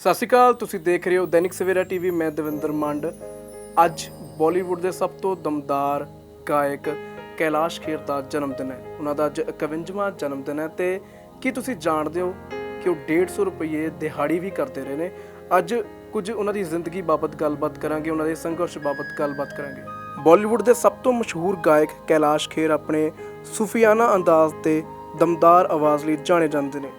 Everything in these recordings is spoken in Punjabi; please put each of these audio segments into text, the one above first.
ਸਤਿ ਸ਼੍ਰੀ ਅਕਾਲ, ਤੁਸੀਂ ਦੇਖ ਰਹੇ ਹੋ ਦੈਨਿਕ ਸਵੇਰਾ ਟੀਵੀ, ਮੈਂ ਦਵਿੰਦਰ ਮੰਡ। ਅੱਜ ਬਾਲੀਵੁੱਡ ਦੇ ਸਭ ਤੋਂ ਦਮਦਾਰ ਗਾਇਕ ਕੈਲਾਸ਼ ਖੇਰ ਦਾ ਜਨਮ ਦਿਨ ਹੈ। ਉਹਨਾਂ ਦਾ ਅੱਜ 51ਵਾਂ ਜਨਮ ਦਿਨ ਹੈ ਤੇ ਕੀ ਤੁਸੀਂ ਜਾਣਦੇ ਹੋ ਕਿ ਉਹ 150 ਰੁਪਏ ਦਿਹਾੜੀ ਵੀ ਕਰਦੇ ਰਹੇ ਨੇ? ਅੱਜ ਕੁਝ ਉਹਨਾਂ ਦੀ ਜ਼ਿੰਦਗੀ ਬਾਬਤ ਗੱਲਬਾਤ ਕਰਾਂਗੇ, ਉਹਨਾਂ ਦੇ ਸੰਘਰਸ਼ ਬਾਬਤ ਗੱਲਬਾਤ ਕਰਾਂਗੇ। ਬਾਲੀਵੁੱਡ ਦੇ ਸਭ ਤੋਂ ਮਸ਼ਹੂਰ ਗਾਇਕ ਕੈਲਾਸ਼ ਖੇਰ ਆਪਣੇ ਸੂਫੀਆਨਾ ਅੰਦਾਜ਼ ਤੇ ਦਮਦਾਰ ਆਵਾਜ਼ ਲਈ ਜਾਣੇ ਜਾਂਦੇ ਨੇ।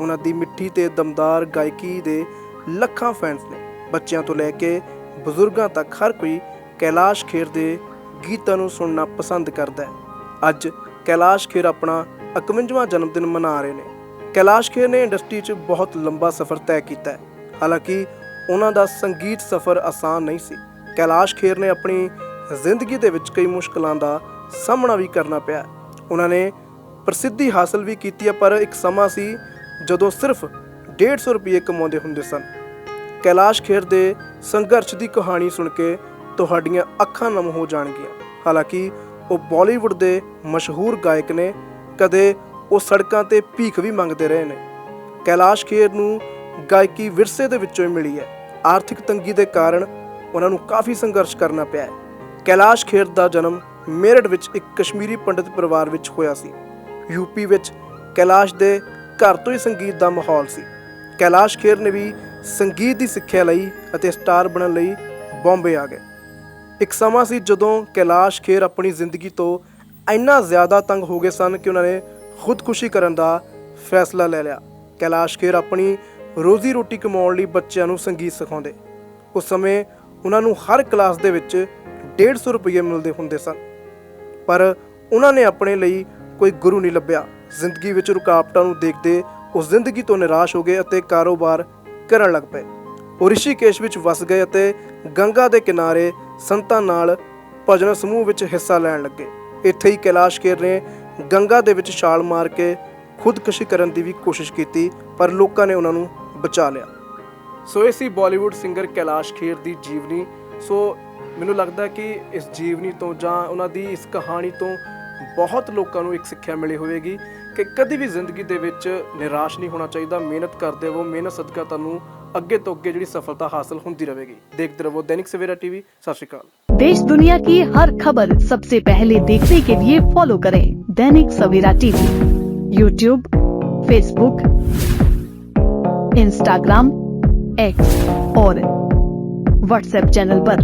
ਉਹਨਾਂ ਦੀ ਮਿੱਠੀ ਤੇ ਦਮਦਾਰ ਗਾਇਕੀ ਦੇ ਲੱਖਾਂ ਫੈਨਸ ਨੇ। ਬੱਚਿਆਂ ਤੋਂ ਲੈ ਕੇ ਬਜ਼ੁਰਗਾਂ ਤੱਕ ਹਰ ਕੋਈ ਕੈਲਾਸ਼ ਖੇਰ ਦੇ ਗੀਤਾਂ ਨੂੰ ਸੁਣਨਾ ਪਸੰਦ ਕਰਦਾ ਹੈ। ਅੱਜ ਕੈਲਾਸ਼ ਖੇਰ ਆਪਣਾ 51ਵਾਂ ਜਨਮ ਦਿਨ ਮਨਾ ਰਹੇ ਨੇ। ਕੈਲਾਸ਼ ਖੇਰ ਨੇ ਇੰਡਸਟਰੀ 'ਚ ਬਹੁਤ ਲੰਬਾ ਸਫ਼ਰ ਤੈਅ ਕੀਤਾ ਹੈ। ਹਾਲਾਂਕਿ ਉਹਨਾਂ ਦਾ ਸੰਗੀਤ ਸਫ਼ਰ ਆਸਾਨ ਨਹੀਂ ਸੀ। ਕੈਲਾਸ਼ ਖੇਰ ਨੇ ਆਪਣੀ ਜ਼ਿੰਦਗੀ ਦੇ ਵਿੱਚ ਕਈ ਮੁਸ਼ਕਲਾਂ ਦਾ ਸਾਹਮਣਾ ਵੀ ਕਰਨਾ ਪਿਆ ਉਹਨਾਂ ਨੇ ਪ੍ਰਸਿੱਧੀ ਹਾਸਲ ਵੀ ਕੀਤੀ ਹੈ, ਪਰ ਇੱਕ ਸਮਾਂ ਸੀ ਜਦੋਂ ਸਿਰਫ 150 ਰੁਪਏ ਕਮਾਉਂਦੇ ਹੁੰਦੇ ਸਨ। ਕੈਲਾਸ਼ ਖੇਰ ਦੇ ਸੰਘਰਸ਼ ਦੀ ਕਹਾਣੀ ਸੁਣ ਕੇ ਤੁਹਾਡੀਆਂ ਅੱਖਾਂ ਨਮ ਹੋ ਜਾਣਗੀਆਂ। ਹਾਲਾਂਕਿ ਉਹ ਬਾਲੀਵੁੱਡ ਦੇ ਮਸ਼ਹੂਰ ਗਾਇਕ ਨੇ, ਕਦੇ ਉਹ ਸੜਕਾਂ ਤੇ ਭੀਖ ਵੀ ਮੰਗਦੇ ਰਹੇ ਨੇ। ਕੈਲਾਸ਼ ਖੇਰ ਨੂੰ ਗਾਇਕੀ ਵਿਰਸੇ ਦੇ ਵਿੱਚੋਂ ਹੀ ਮਿਲੀ ਹੈ। ਆਰਥਿਕ ਤੰਗੀ ਦੇ ਕਾਰਨ ਉਹਨਾਂ ਨੂੰ ਕਾਫੀ ਸੰਘਰਸ਼ ਕਰਨਾ ਪਿਆ ਹੈ। ਕੈਲਾਸ਼ ਖੇਰ ਦਾ ਜਨਮ ਮੇਰਠ ਵਿੱਚ ਇੱਕ ਕਸ਼ਮੀਰੀ ਪੰਡਿਤ ਪਰਿਵਾਰ ਵਿੱਚ ਹੋਇਆ ਸੀ। ਯੂਪੀ ਵਿੱਚ ਕੈਲਾਸ਼ ਦੇ ਘਰ ਤੋਂ ਹੀ ਸੰਗੀਤ ਦਾ ਮਾਹੌਲ ਸੀ। ਕੈਲਾਸ਼ ਖੇਰ ਨੇ ਵੀ ਸੰਗੀਤ ਦੀ ਸਿੱਖਿਆ ਲਈ ਅਤੇ ਸਟਾਰ ਬਣਨ ਲਈ ਬੰਬੇ ਆ ਗਏ। ਇੱਕ ਸਮਾਂ ਸੀ ਜਦੋਂ ਕੈਲਾਸ਼ ਖੇਰ ਆਪਣੀ ਜ਼ਿੰਦਗੀ ਤੋਂ ਇੰਨਾ ਜ਼ਿਆਦਾ ਤੰਗ ਹੋ ਗਏ ਸਨ ਕਿ ਉਹਨਾਂ ਨੇ ਖੁਦਕੁਸ਼ੀ ਕਰਨ ਦਾ ਫੈਸਲਾ ਲੈ ਲਿਆ। ਕੈਲਾਸ਼ ਖੇਰ ਆਪਣੀ ਰੋਜ਼ੀ ਰੋਟੀ ਕਮਾਉਣ ਲਈ ਬੱਚਿਆਂ ਨੂੰ ਸੰਗੀਤ ਸਿਖਾਉਂਦੇ। ਉਸ ਸਮੇਂ ਉਹਨਾਂ ਨੂੰ ਹਰ ਕਲਾਸ ਦੇ ਵਿੱਚ 150 ਰੁਪਏ ਮਿਲਦੇ ਹੁੰਦੇ ਸਨ। ਪਰ ਉਹਨਾਂ ਨੇ ਆਪਣੇ ਲਈ ਕੋਈ ਗੁਰੂ ਨਹੀਂ ਲੱਭਿਆ। ਜ਼ਿੰਦਗੀ ਵਿੱਚ ਰੁਕਾਵਟਾਂ ਨੂੰ ਦੇਖਦੇ ਉਹ ਜ਼ਿੰਦਗੀ ਤੋਂ ਨਿਰਾਸ਼ ਹੋ ਗਏ ਅਤੇ ਕਾਰੋਬਾਰ ਕਰਨ ਲੱਗ ਪਏ। ਉਹ ਰਿਸ਼ੀਕੇਸ਼ ਵਿੱਚ ਵਸ ਗਏ ਅਤੇ ਗੰਗਾ ਦੇ ਕਿਨਾਰੇ ਸੰਤਾਂ ਨਾਲ ਭਜਨ ਸਮੂਹ ਵਿੱਚ ਹਿੱਸਾ ਲੈਣ ਲੱਗੇ। ਇੱਥੇ ਹੀ ਕੈਲਾਸ਼ ਖੇਰ ਨੇ ਗੰਗਾ ਦੇ ਵਿੱਚ ਛਾਲ ਮਾਰ ਕੇ ਖੁਦਕੁਸ਼ੀ ਕਰਨ ਦੀ ਵੀ ਕੋਸ਼ਿਸ਼ ਕੀਤੀ, ਪਰ ਲੋਕਾਂ ਨੇ ਉਹਨਾਂ ਨੂੰ ਬਚਾ ਲਿਆ। ਸੋ ਇਹ ਸੀ ਬਾਲੀਵੁੱਡ ਸਿੰਗਰ ਕੈਲਾਸ਼ ਖੇਰ ਦੀ ਜੀਵਨੀ। ਸੋ ਮੈਨੂੰ ਲੱਗਦਾ ਕਿ ਇਸ ਜੀਵਨੀ ਤੋਂ ਜਾਂ ਉਹਨਾਂ ਦੀ ਇਸ ਕਹਾਣੀ ਤੋਂ ਬਹੁਤ ਲੋਕਾਂ ਨੂੰ ਇੱਕ ਸਿੱਖਿਆ ਮਿਲੀ ਹੋਵੇਗੀ ਕਿ ਕਦੀ ਵੀ ਜ਼ਿੰਦਗੀ ਦੇ ਵਿੱਚ ਨਿਰਾਸ਼ ਨਹੀਂ ਹੋਣਾ ਚਾਹੀਦਾ ਮਿਹਨਤ ਕਰਦੇ ਰਹੋ ਮਿਹਨਤ ਸਦਕਾ ਤੁਹਾਨੂੰ ਅੱਗੇ ਤੋਂ ਅੱਗੇ ਜਿਹੜੀ ਸਫਲਤਾ ਹਾਸਲ ਹੁੰਦੀ ਰਹੇਗੀ ਦੇਖਦੇ ਰਹੋ ਦੈਨਿਕ ਸਵੇਰਾ ਟੀਵੀ ਸਤਿ ਸ਼੍ਰੀ ਅਕਾਲ देश दुनिया की हर खबर सबसे पहले देखने के लिए फॉलो करें Dainik Savera TV YouTube Facebook Instagram X और व्हाट्सएप चैनल पर।